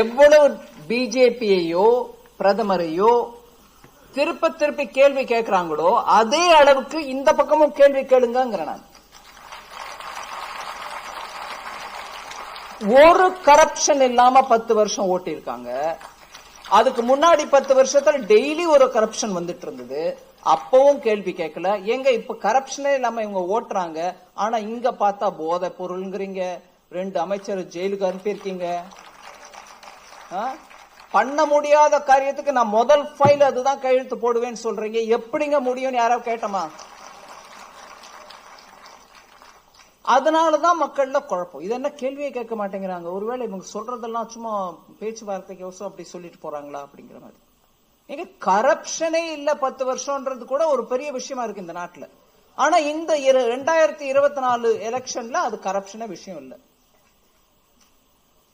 எவ்வளவு பிஜேபியையோ பிரதமரையோ திருப்ப திருப்பி கேள்வி கேட்கிறாங்களோ அதே அளவுக்கு இந்த பக்கமும் கேள்வி கேளுங்கிற நான். ஒரு கரப்ஷன் இல்லாம பத்து வருஷம் ஓட்டி இருக்காங்க அதுக்கு முன்னாடி பத்து வருஷத்துல டெய்லி ஒரு கரப்ஷன் வந்துட்டு இருந்தது அப்பவும் கேள்வி கேட்கல. எங்க இப்ப கரப்ஷனே இல்லாம இவங்க ஓட்டுறாங்க. ஆனா இங்க பார்த்தா போதை பொருள்ங்கிறீங்க. ரெண்டு அமைச்சர் ஜெயிலுக்கு அனுப்பியிருக்கீங்க. பண்ண முடியாத காரியத்துக்கு நான் முதல் ஃபைல் அதுதான் கையெழுத்து போடுவேன்னு சொல்றீங்க. எப்படிங்க முடியும்னு யாராவது கேட்டமா? அதனாலதான் மக்கள்ல குழப்பம். இது என்ன கேள்வியே கேட்க மாட்டேங்கிறாங்க. ஒருவேளை இவங்க சொல்றதெல்லாம் சும்மா பேச்சுவார்த்தைக்கு அப்படி சொல்லிட்டு போறாங்களா அப்படிங்கிற மாதிரி. ஏங்க கரப்ஷனே இல்ல பத்து வருஷம்ன்றது கூட ஒரு பெரிய விஷயமா இருக்கு இந்த நாட்டுல. ஆனா இந்த ரெண்டாயிரத்தி இருபத்தி நாலு எலெக்ஷன்ல அது கரப்ஷனே விஷயம் இல்ல.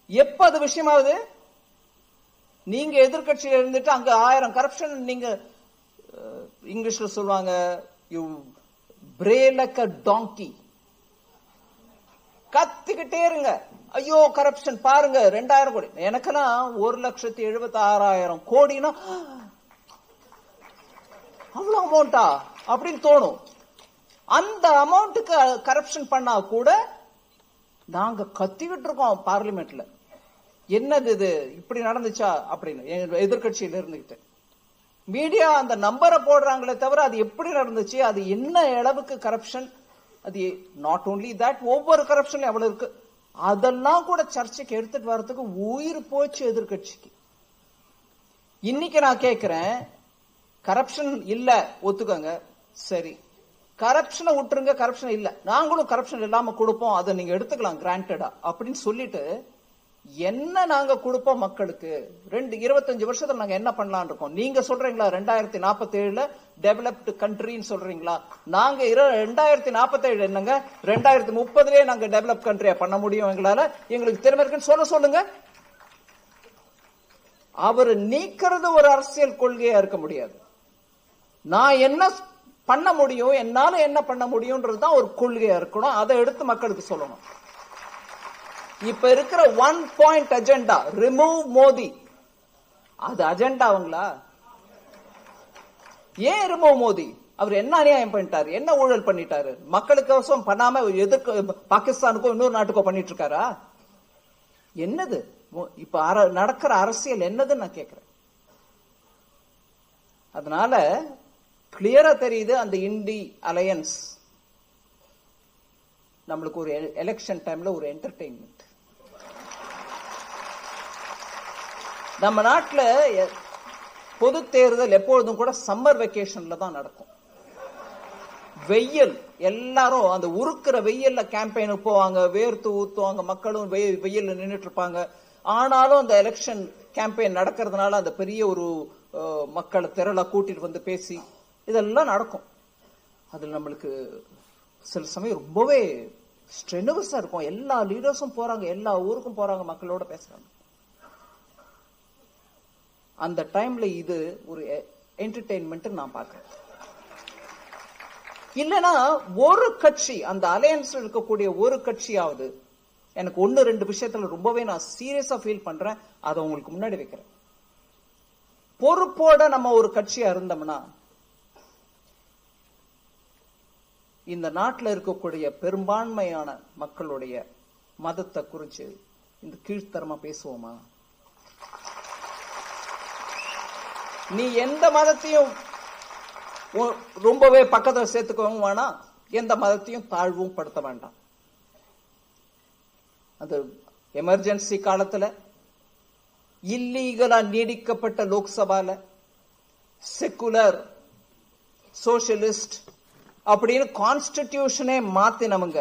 எப்ப அது விஷயமாவது நீங்க எதிர்கட்சியில இருந்துட்டு அங்க ஆயிரம் கரப்ஷன் நீங்க இங்கிலீஷ்ல சொல்லுவாங்க யூ பிரேலக்க டாங்கி கத்திக்கிட்டே இருங்க. ஐயோ கரப்ஷன் பாருங்க ரெண்டாயிரம் கோடி. எனக்கெல்லாம் ஒரு லட்சத்தி எழுபத்தி ஆறாயிரம் கோடினா அவ்வளவு அமௌண்டா அப்படின்னு தோணும். அந்த அமௌண்ட்டுக்கு கரப்ஷன் பண்ணா கூட நாங்க கத்திக்கிட்டு இருக்கோம் பார்லிமெண்ட்ல என்னது இது? இப்படி நடந்துச்சா? அப்படின்னு. எங்க இருந்துகிட்டு மீடியா அந்த நம்பரை போடுறாங்களே தவிர அது எப்படி நடந்துச்சு? அது என்ன அளவுக்கு கரப்ஷன் அது நாட் ஓன்லி தட் ஒவ்வொரு கரப்ஷன் எவ்வளவு இருக்கு? அதெல்லாம் கூட சர்ச்சைக்கு எடுத்துட்டு வர்றதுக்கு உயிர் போச்சு எதிர்க்கட்சிக்கு இன்னைக்கு நான் கேட்கிறேன் கரப்ஷன் இல்ல ஒத்துக்கோங்க. சரி. கரப்ஷனை விட்டுருங்க கரப்ஷன் இல்ல. நாங்களும் கரப்ஷன் இல்லாம கொடுப்போம் அதை நீங்க எடுத்துக்கலாம் கிராண்டடா அப்படின்னு சொல்லிட்டு என்ன நாங்க கொடுப்போம் மக்களுக்கு? ரெண்டு இருபத்தஞ்சு வருஷத்துல நாங்க என்ன பண்ணலாம் இருக்கோம்? நீங்க சொல்றீங்களா ரெண்டாயிரத்தி நாற்பத்தி ஏழுல டெவலப்டு கண்ட்ரின்னு சொல்றீங்களா? நாங்க ரெண்டாயிரத்தி நாற்பத்தி ஏழு என்னங்க ரெண்டாயிரத்தி முப்பதுலயே நாங்க டெவலப் கண்ட்ரியா பண்ண முடியும் எங்களால? எங்களுக்கு திறமை இருக்குன்னு சொல்ல சொல்லுங்க. அவர் நீக்கிறது ஒரு அரசியல் கொள்கையா இருக்க முடியாது. நான் என்ன பண்ண முடியும் என்னால என்ன பண்ண முடியும்ன்றது தான் ஒரு கொள்கையா இருக்கணும். அதை எடுத்து மக்களுக்கு சொல்லணும். இப்ப இருக்கிற one point agenda remove Modi அது அஜெண்டாவுங்களா ஏன் ரிமூவ் மோடி அவர் என்ன அநியாயம் பண்ணிட்டாரு? என்ன ஊழல் பண்ணிட்டாரு? மக்களுக்கோசம் பண்ணாம எதிர்க்க பாகிஸ்தானுக்கோ இன்னொரு நாட்டுக்கோ பண்ணிட்டு இருக்காரா என்னது இப்ப அர- நடக்கிற அரசியல் என்னதுன்னு நான் கேக்குறேன். அதனால கிளியரா தெரியுது அந்த இண்டி அலையன்ஸ் நம்மளுக்கு ஒரு எலெக்ஷன் டைம்ல ஒரு என்டர்டெயின்மெண்ட் நம்ம நாட்டுல பொது தேர்தல் எப்பொழுதும் கூட சம்மர் வெக்கேஷன்ல தான் நடக்கும். வெயில் எல்லாரும் அந்த உருக்குற வெயில்ல கேம்பெயினுக்கு போவாங்க வேர்த்து ஊத்துவாங்க மக்களும் வெயில் வெயில்ல நின்னுட்டு இருப்பாங்க ஆனாலும் அந்த எலெக்ஷன் கேம்பெயின் நடக்கிறதுனால அந்த பெரிய ஒரு அஹ், மக்களை திரளை கூட்டிட்டு வந்து பேசி இதெல்லாம் நடக்கும். அதில் நம்மளுக்கு சில சமயம் ரொம்பவே ஸ்ட்ரெனுவஸா இருக்கும். எல்லா லீடர்ஸும் போறாங்க எல்லா ஊருக்கும் போறாங்க மக்களோட பேசுறாங்க. அந்த டைம்ல இது ஒரு என்டர்டெயின்மெண்ட் நான் பார்க்கிறேன். இல்லனா ஒரு கட்சி அந்த அலையன்ஸ் இருக்கக்கூடிய ஒரு கட்சியாவது எனக்கு ஒண்ணு ரெண்டு விஷயத்துல ரொம்பவே நான் சீரியஸா ஃபீல் பண்றேன் அதை உங்களுக்கு முன்னாடி வைக்கிறேன். பொறுப்போட நம்ம ஒரு கட்சியா இருந்தோம்னா இந்த நாட்டுல இருக்கக்கூடிய பெரும்பான்மையான மக்களுடைய மதத்தை குறிச்சு இந்த கீழ்த்தரமா பேசுவோமா? நீ எந்த மதத்தையும் ரொம்பவே பக்கத்தில் சேர்த்துக்கவும் வேணாம் எந்த மதத்தையும் தாழ்வும் படுத்த வேண்டாம். அது எமர்ஜென்சி காலத்துல இல்லீகலா நீடிக்கப்பட்ட லோக்சபால செக்குலர் சோசியலிஸ்ட் அப்படின்னு கான்ஸ்டிடியூஷனே மாத்தினவங்க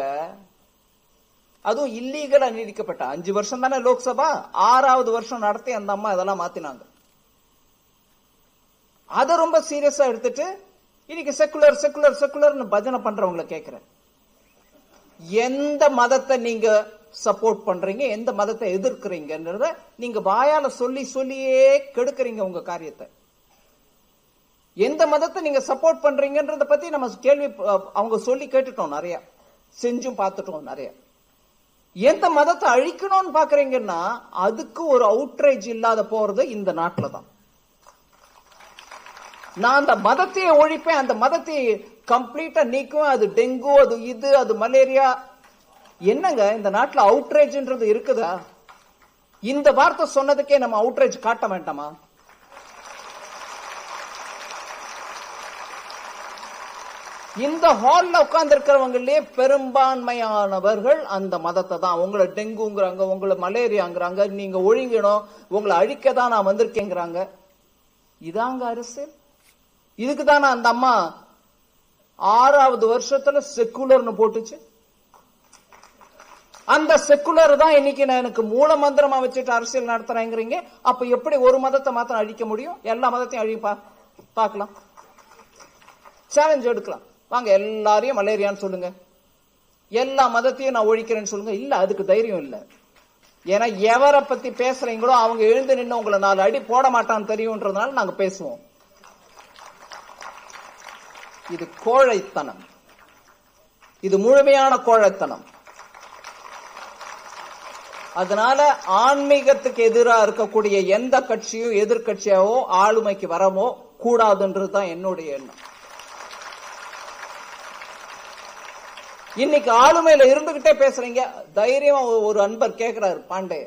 அதுவும் இல்லீகலா நீடிக்கப்பட்ட. அஞ்சு வருஷம் தானே லோக்சபா ஆறாவது வருஷம் நடத்தி அந்த அம்மா இதெல்லாம் மாத்தினாங்க. அதை ரொம்ப சீரியஸா எடுத்துட்டு இன்னைக்கு செக்குலர் செக்குலர் செக்குலர்னு பஜனை பண்றவங்களை கேட்கிறேன். எந்த மதத்தை நீங்க சப்போர்ட் பண்றீங்க எந்த மதத்தை எதிர்க்கிறீங்கன்றத நீங்க வாயால சொல்லி சொல்லியே கெடுக்குறீங்க உங்க காரியத்தை. எந்த மதத்தை நீங்க சப்போர்ட் பண்றீங்கன்றத பத்தி நம்ம கேள்வி அவங்க சொல்லி கேட்டுட்டோம் நிறைய. செஞ்சும் பார்த்துட்டோம் நிறைய. எந்த மதத்தை அழிக்கணும்னு பாக்குறீங்கன்னா அதுக்கு ஒரு அவுட்ரேஜ் இல்லாத போறது இந்த நாட்டில தான் நான் அந்த மதத்தையே ஒழிப்பேன் அந்த மதத்தை கம்ப்ளீட்டா நீக்குவேன். அது டெங்கு அது இது அது மலேரியா. என்னங்க இந்த நாட்டுல அவுட்ரேஜ்ன்றது இருக்குதா? இந்த வார்த்தை சொன்னதுக்கே நம்ம அவுட்ரேஜ் காட்ட வேண்டாமா? இந்த ஹால்ல உட்கார்ந்து இருக்கிறவங்களே பெரும்பான்மையானவர்கள் அந்த மதத்தை தான். உங்களை டெங்குங்கிறாங்க உங்களை மலேரியாங்கிறாங்க நீங்க ஒழுங்கணும் உங்களை அழிக்க தான் நான் வந்திருக்கேங்கிறாங்க. இதாங்க அரசியல் இதுக்கு தானே அந்த அம்மா? ஆறாவது வருஷத்துல செக்குலர்னு போட்டுச்சு. அந்த செக்குலர் தான் இன்னைக்கு நான் எனக்கு மூல மந்திரமா வச்சுட்டு அரசியல் நடத்துறேங்கிறீங்க. அப்ப எப்படி ஒரு மதத்தை மாத்திரம் அழிக்க முடியும்? எல்லா மதத்தையும் அழிப்பா பார்க்கலாம். சேலஞ்ச் எடுக்கலாம். வாங்க எல்லாரையும் மலேரியான்னு சொல்லுங்க. எல்லா மதத்தையும் நான் ஒழிக்கிறேன்னு சொல்லுங்க. இல்ல அதுக்கு தைரியம் இல்ல. ஏன்னா எவரை பத்தி பேசுறீங்களோ அவங்க எழுந்து நின்று உங்களை நாலு அடி போட மாட்டான்னு தெரியும்ன்றதுனால நாங்க பேசுவோம். இது கோழைத்தனம். இது முழுமையான கோழைத்தனம். அதனால ஆன்மீகத்துக்கு எதிராக இருக்கக்கூடிய எந்த கட்சியும் எதிர்கட்சியாவோ ஆளுமைக்கு வரவோ கூடாதுன்றது தான் என்னுடைய எண்ணம். இன்னைக்கு ஆளுமையில இருந்துகிட்டே பேசுறீங்க. தைரியமா ஒரு அன்பர் கேட்கிறாரு பாண்டே.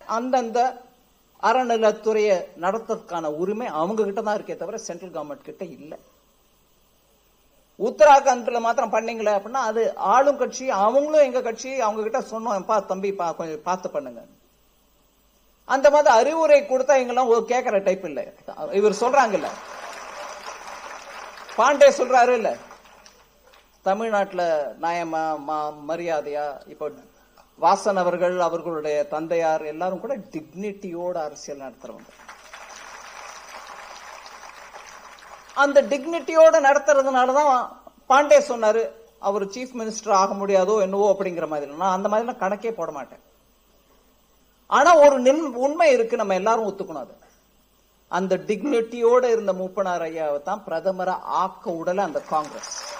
அந்தந்த அறநிலத்துறையை நடத்துறதுக்கான உரிமை அவங்க கிட்ட தான் இருக்கே தவிர சென்ட்ரல் கவர்மெண்ட் கிட்ட இல்ல. உத்தராகண்ட்ல மாத்திரம் பண்ணீங்களே அப்படின்னா அது ஆளும் கட்சி அவங்களும் எங்க கட்சி அவங்க கிட்ட சொன்னோம் பா தம்பி பா கொஞ்சம் பார்த்து பண்ணுங்க. அந்த மாதிரி அறிவுரை கொடுத்தா எங்கெல்லாம் ஒரு கேட்கற டைப் இல்ல. இவர் சொல்றாங்கல்ல. பாண்டே சொல்றாரு இல்ல தமிழ்நாட்டுல நியாயமா மா- மரியாதையா இப்போ வாசன் அவர்கள் அவர்களுடைய தந்தையார் எல்லாரும் கூட டிக்னிட்டியோட அரசியல் நடத்துறவங்க. அந்த டிக்னிட்டியோட நடத்துறதுனாலதான் பாண்டே சொன்னாரு அவர் சீஃப் மினிஸ்டர் ஆக முடியாதோ என்னவோ அப்படிங்கிற மாதிரி. நான் அந்த மாதிரி கணக்கே போட மாட்டேன். ஆனா ஒரு நின்- உண்மை இருக்கு நம்ம எல்லாரும் ஒத்துக்கணும் அது. அந்த டிக்னிட்டியோட இருந்த மூப்பனார் ஐயாவை தான் பிரதமரை ஆக்க உடல அந்த காங்கிரஸ்.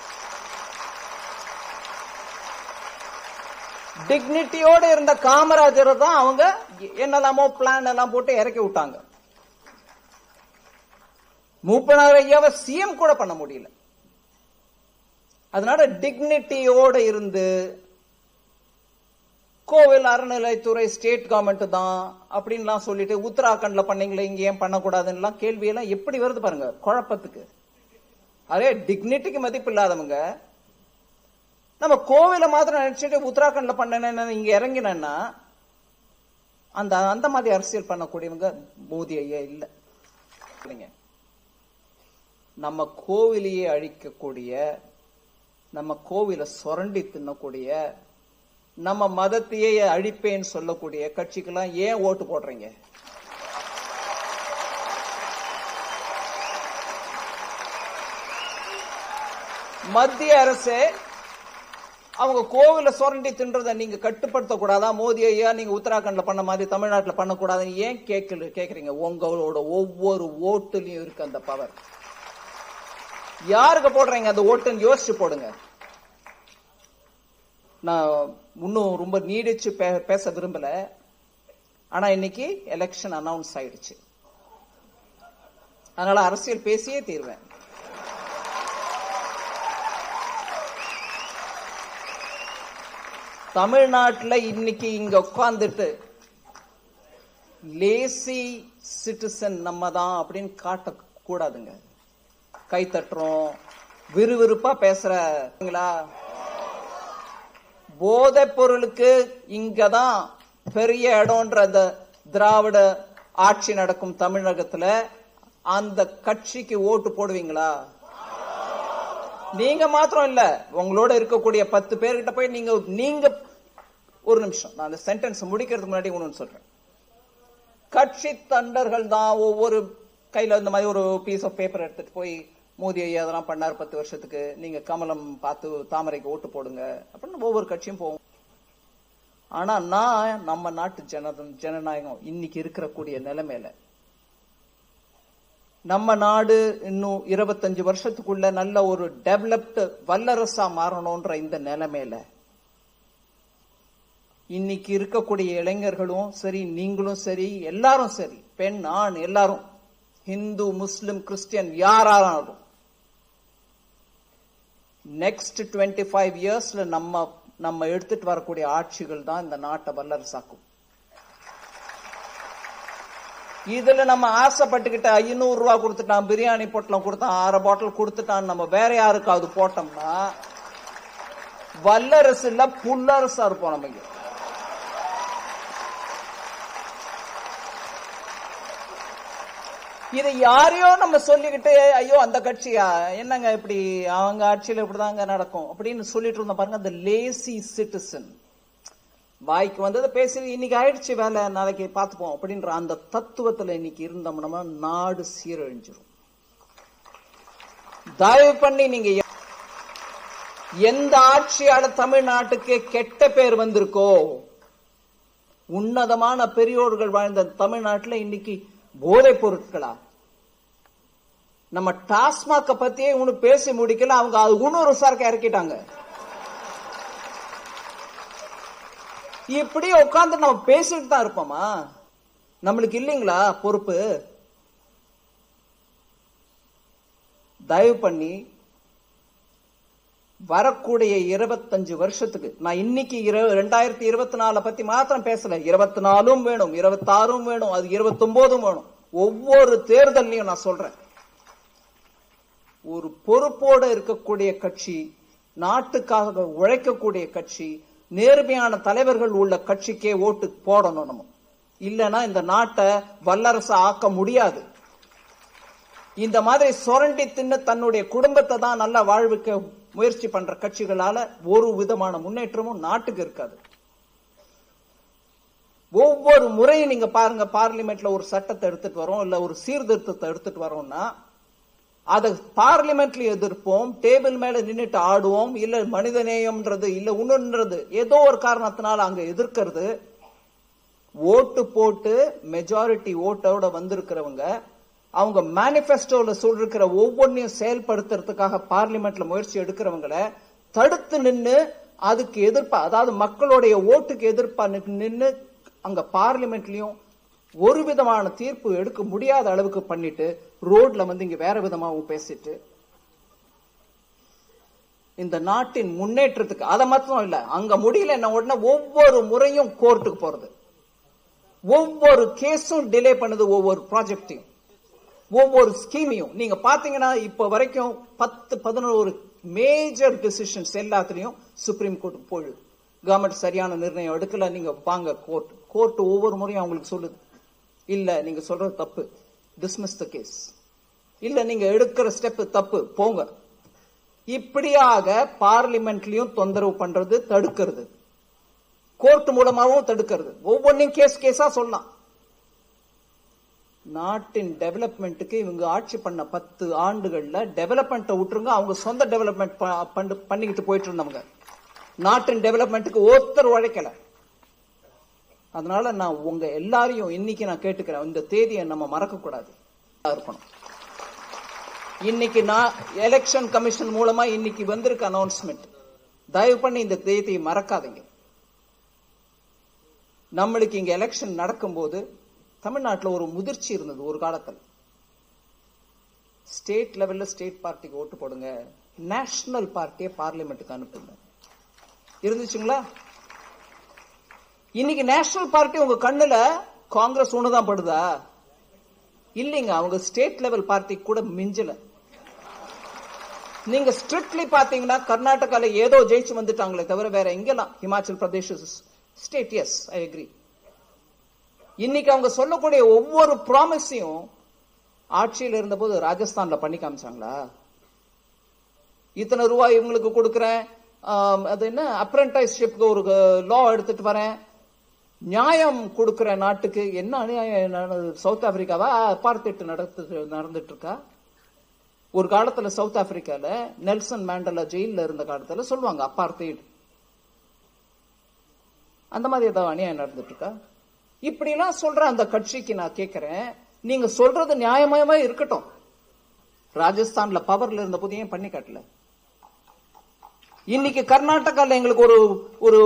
டிக்னிட்டியோட இருந்த காமராஜரை தான் அவங்க என்னெல்லாமோ பிளான் எல்லாம் போட்டு இறக்கி விட்டாங்க. மூப்பனார் ஐயாவை சிஎம் கூட பண்ண முடியல. அதனால டிக்னிட்டியோட இருந்து கோவில் அறநிலைத்துறை ஸ்டேட் கவர்மெண்ட் தான் அப்படின்லாம் சொல்லிட்டு உத்தராகண்ட்ல பண்ணீங்களே இங்க ஏன் பண்ணக்கூடாதுன்னு கேள்வி எல்லாம் எப்படி வருது பாருங்க குழப்பத்துக்கு. அதே டிக்னிட்டிக்கு மதிப்பு இல்லாதவங்க நம்ம கோவில மாத்திரம் நினைச்சிட்டு உத்தராகண்ட்ல பண்ணேன்னு இங்க இறங்கினேன்னா அந்த அந்த மாதிரி அரசியல் பண்ணக்கூடியவங்க மோதி ஐயா இல்லை இல்லைங்க. நம்ம கோவிலையே அழிக்கக்கூடிய நம்ம கோவிலை சுரண்டி தின்னக்கூடிய நம்ம மதத்தையே அழிப்பேன்னு சொல்லக்கூடிய கட்சிக்கெல்லாம் ஏன் ஓட்டு போடுறீங்க மத்திய அரசு அவங்க கோவில சுரண்டி தின்றதை நீங்க கட்டுப்படுத்த கூடாதா மோதி ஐயா நீங்க உத்தராகண்ட்ல பண்ண மாதிரி தமிழ்நாட்டில் பண்ணக்கூடாதுன்னு ஏன் கேட்கல கேக்குறீங்க? உங்களோட ஒவ்வொரு ஓட்டுலயும் இருக்கு அந்த பவர் யாருக்கு போடுறீங்க அந்த ஓட்டுன்னு யோசிச்சு போடுங்க. நான் இன்னும் ரொம்ப நீடிச்சு பே- பேச விரும்பல. ஆனா இன்னைக்கு எலெக்ஷன் அனௌன்ஸ் ஆயிடுச்சு. அதனால அரசியல் பேசியே தீர்வேன். தமிழ்நாட்டில் இன்னைக்கு இங்க உட்காந்துட்டு லேசி சிட்டிசன் நம்ம தான் அப்படின்னு காட்டக்கூடாதுங்க. கை தட்டுறோம் விறுவிறுப்பா பேசுறீங்களா? போதை பொருளுக்கு இங்கதான் பெரிய இடம்ன்ற அந்த திராவிட ஆட்சி நடக்கும் தமிழகத்துல அந்த கட்சிக்கு ஓட்டு போடுவீங்களா? நீங்க மாத்திரம் இல்ல. உங்களோட இருக்கக்கூடிய பத்து பேர்கிட்ட போய் நீங்க நீங்க ஒரு நிமிஷம். நான் அந்த சென்டென்ஸ் முடிக்கிறதுக்கு முன்னாடி ஒண்ணு சொல்றேன். கட்சி தண்டர்கள் தான் ஒவ்வொரு கையில இந்த மாதிரி ஒரு பீஸ் ஆஃப் பேப்பர் எடுத்துட்டு போய் மோதி ஐயா அதெல்லாம் பண்ணார் பத்து வருஷத்துக்கு. நீங்க கமலம் பார்த்து தாமரைக்கு ஓட்டு போடுங்க. அப்படின்னு ஒவ்வொரு கட்சியும் போவோம் ஆனா நான் நம்ம நாட்டு ஜன ஜனநாயகம் இன்னைக்கு இருக்கக்கூடிய நிலைமையில நம்ம நாடு இன்னும் இருபத்தஞ்சு வருஷத்துக்குள்ள நல்ல ஒரு டெவலப்டு வல்லரசா மாறணும்ன்ற இந்த நிலைமையில இன்னைக்கு இருக்கக்கூடிய இளைஞர்களும் சரி நீங்களும் சரி எல்லாரும் சரி பெண் ஆண் எல்லாரும் ஹிந்து முஸ்லிம் கிறிஸ்டியன் யாராலும் நெக்ஸ்ட் டுவெண்ட்டி ஃபைவ் இயர்ஸ்ல நம்ம நம்ம எடுத்துட்டு வரக்கூடிய ஆட்சிகள் தான் இந்த நாட்டை வல்லரசாக்கும். இதுல நம்ம ஆசைப்பட்டுக்கிட்ட ஐநூறு ரூபா கொடுத்துட்டான் பிரியாணி பொட்டலம் கொடுத்தான் ஆறு பாட்டில் கொடுத்துட்டான் நம்ம வேற யாருக்காவது போட்டோம்னா வல்லரசு இல்ல புல்லரசா இருப்போம் நம்ம இங்க. இதை யாரையோ நம்ம சொல்லிக்கிட்டு ஐயோ அந்த கட்சியா? என்னங்க இப்படி? அவங்க ஆட்சியில இப்படிதாங்க நடக்கும். அப்படின்னு சொல்லிட்டு இருந்தோம் பாருங்க அந்த லேசி சிட்டிசன் வாய்க்கு வந்ததை பேசி இன்னைக்கு ஆயிடுச்சு வேலை நாளைக்கு பார்த்துப்போம் அப்படின்ற அந்த தத்துவத்துல இன்னைக்கு இருந்தோம்னா நாடு சீரழிஞ்சிடும் தயவு பண்ணி நீங்க எந்த ஆட்சியால தமிழ்நாட்டுக்கு கெட்ட பேர் வந்திருக்கோ உன்னதமான பெரியோர்கள் வாழ்ந்த தமிழ்நாட்டுல இன்னைக்கு போதைப் பொருட்களா? நம்ம டாஸ்மாக பத்தியே ஒண்ணு பேசி முடிக்கல அவங்க அது இன்னொரு சரக்கு இறக்கிட்டாங்க. இப்படி உட்கார்ந்து நம்ம பேசிட்டு தான் இருப்போமா? நம்மளுக்கு இல்லைங்களா பொறுப்பு? தயவு பண்ணி வரக்கூடிய இருபத்தஞ்சு வருஷத்துக்கு நான் இன்னைக்கு ரெண்டாயிரத்தி இருபத்தி நாலு பத்தி மாத்திரம் பேசல. இருபத்தி நாலும் வேணும் இருபத்தாறும் வேணும் அது இருபத்தி ஒன்பதும் வேணும். ஒவ்வொரு தேர்தல்லையும் நான் சொல்றேன். ஒரு பொறுப்போட இருக்கக்கூடிய கட்சி நாட்டுக்காக உழைக்கக்கூடிய கட்சி நேர்மையான தலைவர்கள் உள்ள கட்சிக்கே ஓட்டு போடணும் நம்ம இல்லைன்னா இந்த நாட்டை வல்லரசு ஆக்க முடியாது. இந்த மாதிரி சுரண்டி தின்னு தன்னுடைய குடும்பத்தை தான் நல்லா வாழ்வுக்கு முயற்சி பண்ற கட்சிகளால ஒரு விதமான முன்னேற்றமும் நாட்டுக்கு இருக்காது. ஒவ்வொரு முறையும் நீங்க பாருங்க பார்லிமெண்ட்ல ஒரு சட்டத்தை எடுத்துட்டு வரோம் இல்ல ஒரு சீர்திருத்தத்தை எடுத்துட்டு வரோம்னா அதை பார்லிமெண்ட்ல எதிர்ப்போம் டேபிள் மேல நின்னுட்டு ஆடுவோம் இல்ல மனித நேயம்ன்றது இல்ல உணர்ன்றது ஏதோ ஒரு காரணத்தினால அங்க எதிர்க்கிறது. ஓட்டு போட்டு மெஜாரிட்டி ஓட்டோட வந்திருக்கிறவங்க அவங்க மேனிபெஸ்டோல சொல்லிருக்கிற ஒவ்வொன்றையும் செயல்படுத்துறதுக்காக பார்லிமெண்ட்ல முயற்சி எடுக்கிறவங்கள தடுத்து நின்னு அதுக்கு எதிர்ப்பா அதாவது மக்களுடைய ஓட்டுக்கு எதிர்ப்பா நின்று அங்க பார்லிமெண்ட்லயும் ஒரு விதமான தீர்ப்பு எடுக்க முடியாத அளவுக்கு பண்ணிட்டு ரோட்ல வந்து இங்க வேற விதமாகவும் பேசிட்டு இந்த நாட்டின் முன்னேற்றத்துக்கு அதை மட்டும் இல்ல அங்க முடியல என்ன உடனே ஒவ்வொரு முறையும் கோர்ட்டுக்கு போறது. ஒவ்வொரு கேஸும் டிலே பண்ணுது ஒவ்வொரு ப்ராஜெக்டையும் ஒவ்வொரு ஸ்கீமையும் நீங்க பாத்தீங்கன்னா இப்ப வரைக்கும் பத்து பதினோரு மேஜர் டிசிஷன்ஸ் எல்லாத்துலயும் சுப்ரீம் கோர்ட் போயிடுது கவர்மெண்ட் சரியான நிர்ணயம் எடுக்கல நீங்க வாங்க கோர்ட் கோர்ட் ஒவ்வொரு முறையும் அவங்களுக்கு சொல்லுது. இல்ல நீங்க சொல்றது தப்பு. டிஸ்மிஸ் த கேஸ் இல்ல நீங்க எடுக்கிற ஸ்டெப் தப்பு. போங்க. இப்படியாக பார்லிமெண்ட்லயும் தொந்தரவு பண்றது தடுக்கிறது. கோர்ட் மூலமாவும் தடுக்கிறது. ஒவ்வொன்றையும் கேஸ் கேஸாக சொல்லலாம். நாட்டின் டெவலப்மெண்ட்டுக்கு இவங்க ஆட்சி பண்ண பத்து ஆண்டுகள்ல டெவலப்மெண்ட்டை விட்டுருங்க. அவங்க சொந்த டெவலப்மெண்ட் பண்ணிக்கிட்டு போயிட்டு இருந்தவங்க. நாட்டின் டெவலப்மெண்ட்டுக்கு ஒருத்தர் உழைக்கல. அதனால நான் உங்க எல்லாரையும் இன்னைக்கு நான் கேட்டுக்கிறேன். இந்த தேதியை நம்ம மறக்க கூடாது இருக்கணும். இன்னைக்கு நான் எலெக்ஷன் கமிஷன் மூலமா இன்னைக்கு வந்திருக்க அனௌன்ஸ்மெண்ட் தயவு பண்ணி இந்த தேதியை மறக்காதீங்க. நம்மளுக்கு இங்க எலெக்ஷன் நடக்கும்போது தமிழ்நாட்டில் ஒரு முதிர்ச்சி இருந்தது ஒரு காலத்தில். ஸ்டேட் லெவல்ல ஸ்டேட் பார்ட்டிக்கு ஓட்டு போடுங்க. நேஷனல் பார்ட்டியை பார்லிமெண்ட்டுக்கு அனுப்புங்க. இருந்துச்சுங்களா? இன்னைக்கு நேஷனல் பார்ட்டி உங்க கண்ணுல காங்கிரஸ் ஒண்ணுதான் படுதா? இல்லைங்க அவங்க ஸ்டேட் லெவல் பார்ட்டி கூட மிஞ்சல. நீங்க ஸ்ட்ரிக்ட்லி பாத்தீங்கன்னா கர்நாடகால ஏதோ ஜெயிச்சு வந்துட்டாங்களே தவிர வேற எங்கெல்லாம்? Himachal Pradesh state yes I agree இன்னைக்கு அவங்க சொல்லக்கூடிய ஒவ்வொரு ப்ராமிஸையும் ஆட்சியில் இருந்தபோது ராஜஸ்தான்ல பண்ணி காமிச்சாங்களா? இத்தனை ரூபாய் இவங்களுக்கு கொடுக்குறேன். அது என்ன? அப்ரண்டிஸ்ஷிப்க்கு ஒரு uh, லா எடுத்துட்டு வரேன். நியாயம் கொடுக்கிற நாட்டுக்கு என்ன அநியாயம் சவுத் ஆப்பிரிக்காவா? அப்பார்த்திட்டு நடத்து நடந்துட்டு இருக்கா ஒரு காலத்துல சவுத் ஆப்பிரிக்கால நெல்சன் மேண்டலா ஜெயில இருந்த காலத்துல சொல்லுவாங்க அப்பார்த்தெட் அந்த மாதிரி ஏதாவது அநியாயம் நடந்துட்டு இருக்கா இப்படி எல்லாம் சொல்ற அந்த கட்சிக்கு நான் கேக்குறேன். நீங்க சொல்றது நியாயமயமா இருக்கட்டும். ராஜஸ்தான்ல பவர்ல இருந்த போது ஏன் பண்ணி காட்டல? இன்னைக்கு கர்நாடகால எங்களுக்கு ஒரு ஒரு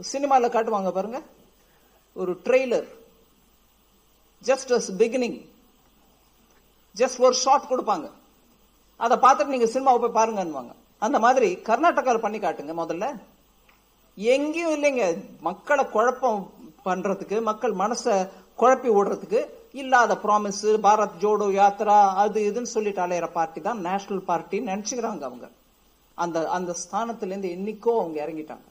சினிமாவில் காட்டுவாங்க பாருங்க. ஒரு trailer just as beginning just ஒரு ஷார்ட் கொடுப்பாங்க. அதை பார்த்துட்டு நீங்க சினிமாவை போய் பாருங்கன்னுவாங்க. அந்த மாதிரி கர்நாடகாவில் பண்ணி காட்டுங்க முதல்ல. எங்கேயும் இல்லைங்க. மக்களை குழப்பம் பண்றதுக்கு மக்கள் மனசை குழப்பி விடுறதுக்கு இல்லாத ப்ராமிஸ் பாரத் ஜோடோ யாத்ரா அது இதுன்னு சொல்லிட்டு அலையிற பார்ட்டி தான் நேஷனல் பார்ட்டின்னு நினைச்சுக்கிறாங்க அவங்க. அந்த அந்த ஸ்தானத்துலேருந்து என்னைக்கோ அவங்க இறங்கிட்டாங்க.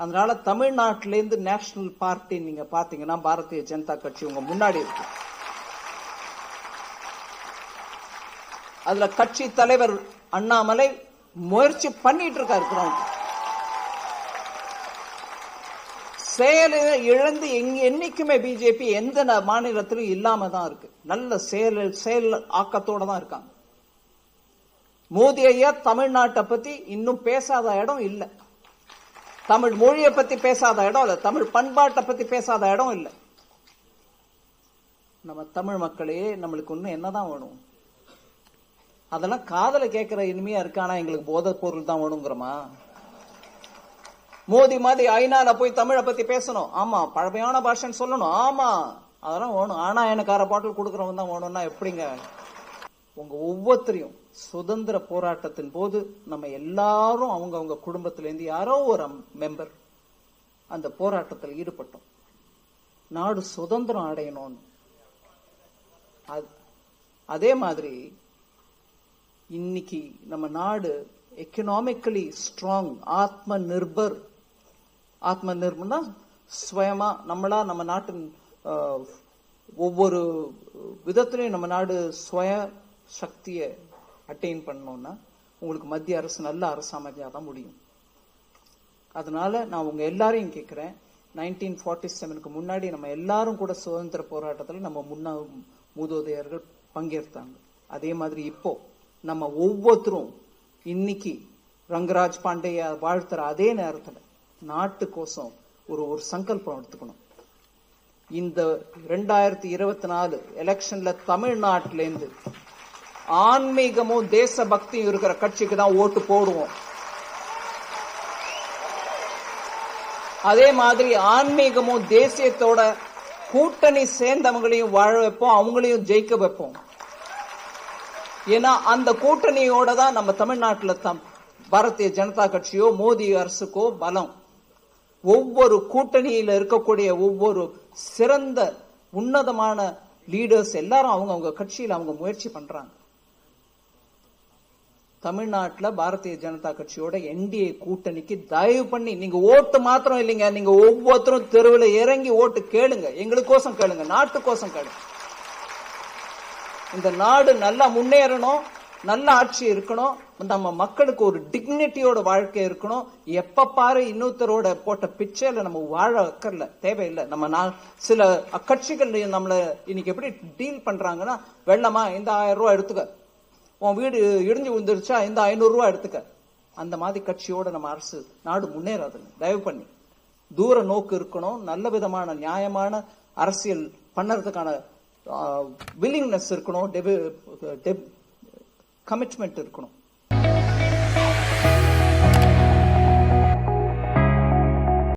அதனால தமிழ்நாட்டில இருந்து நேஷனல் பார்ட்டி நீங்க பாத்தீங்கன்னா பாரதிய ஜனதா கட்சி உங்க முன்னாடி இருக்கு. அதுல கட்சி தலைவர் அண்ணாமலை முயற்சி பண்ணிட்டு இருக்காரு கிரவுண்ட் இழந்து எங்க என்னைக்குமே பிஜேபி எந்த மாநிலத்திலும் இல்லாம தான் இருக்கு. நல்ல செயல் செயல் ஆக்கத்தோட தான் இருக்காங்க. மோதி ஐயா தமிழ்நாட்டை பத்தி இன்னும் பேசாத இடம் இல்ல. தமிழ் மொழியை பத்தி பேசாத இடம் இல்ல. தமிழ் பண்பாட்டை பத்தி பேசாத இடம் இல்ல. நம்ம தமிழ் மக்களே நம்மளுக்கு இன்னும் என்னதான் வேணும்? அதெல்லாம் காதல கேட்கிற இனிமையா இருக்கானா? எங்களுக்கு போதை பொருள் தான் வேணுங்கிறோமா? மோதி மாதிரி ஐநால போய் தமிழை பத்தி பேசணும். ஆமா பழமையான பாஷைன்னு சொல்லணும். ஆமா அதெல்லாம் வேணும். ஆனா எனக்கு அரை பாட்டில் கொடுக்கறவன் தான் வேணும்னா எப்படிங்க? உங்க ஒவ்வொருத்தரையும். சுதந்திர போராட்டத்தின் போது நம்ம எல்லாரும் அவங்க அவங்க யாரோ ஒரு மெம்பர் அந்த போராட்டத்தில் ஈடுபட்டோம். நாடு சுதந்திரம் அடையணும்னு. அது- அதே மாதிரி இன்னைக்கு நம்ம நாடு எக்கனாமிக்கலி ஸ்ட்ராங் ஆத்ம நிர்பர் ஆத்ம நிர்பர்னா சுயமா நம்மளா நம்ம நாட்டின் ஒவ்வொரு விதத்திலையும் நம்ம நாடு சுய சக்தியை அட்டைன் பண்ணணும்னா உங்களுக்கு மத்திய அரசு நல்ல அரசு தான் முடியும். அதனால நான் உங்க எல்லாரையும் கேட்குறேன் நைன்டீன் ஃபார்ட்டி செவனுக்கு முன்னாடி நம்ம எல்லாரும் கூட சுதந்திர போராட்டத்துல நம்ம முன்னா மூதோதையர்கள் பங்கேற்றாங்க. அதே மாதிரி இப்போ நம்ம ஒவ்வொருத்தரும் இன்னைக்கு ரங்கராஜ் பாண்டேய வாழ்த்துற அதே நேரத்துல நாட்டுக்கோசம் ஒரு ஒரு சங்கல்பம் எடுத்துக்கணும். இந்த ரெண்டாயிரத்தி இருபத்தி நாலு எலெக்ஷன்ல தமிழ்நாட்டில ஆன்மீகமும் தேசபக்தியும் இருக்கிற கட்சிக்கு தான் ஓட்டு போடுவோம். அதே மாதிரி ஆன்மீகமும் தேசியத்தோட கூட்டணி சேர்ந்தவங்களையும் வாழ வைப்போம் அவங்களையும் ஜெயிக்க வைப்போம். ஏன்னா அந்த கூட்டணியோட தான் நம்ம தமிழ்நாட்டில் தம் பாரதிய ஜனதா கட்சியோ மோடி அரசுக்கோ பலம். ஒவ்வொரு கூட்டணியில் இருக்கக்கூடிய ஒவ்வொரு சிறந்த உன்னதமான லீடர்ஸ் எல்லாரும் அவங்க அவங்க கட்சியில் அவங்க முயற்சி பண்றாங்க. தமிழ்நாட்டுல பாரதிய ஜனதா கட்சியோட என்டிஏ கூட்டணிக்கு தயவு பண்ணி நீங்க ஓட்டு மாத்திரம் இல்லைங்க. நீங்க ஒவ்வொருத்தரும் தெருவில் இறங்கி ஓட்டு கேளுங்க. எங்களுக்கோசம் கேளுங்க. நாட்டுக்கோசம் கேளுங்க. இந்த நாடு நல்லா முன்னேறணும். நல்ல ஆட்சி இருக்கணும். நம்ம மக்களுக்கு ஒரு டிக்னிட்டியோட வாழ்க்கை இருக்கணும். எப்ப பாரு இன்னொருத்தரோட போட்ட பிச்சையில நம்ம வாழ வைக்கல. தேவையில்லை. நம்ம நான் சில கட்சிகள் நம்மள இன்னைக்கு எப்படி டீல் பண்றாங்கன்னா வெள்ளமா இந்த ஆயிரம் ரூபாய் எடுத்துக்க. உன் வீடு இடிஞ்சு விழுந்துருச்சா? இந்த ஐநூறுரூவா எடுத்துக்க. அந்த மாதிரி கட்சியோட நம்ம அரசு நாடு முன்னேறாதுங்க. தயவு பண்ணி. தூர நோக்கு இருக்கணும். நல்ல விதமான நியாயமான அரசியல் பண்ணுறதுக்கான வில்லிங்னஸ் இருக்கணும். கமிட்மெண்ட் இருக்கணும்.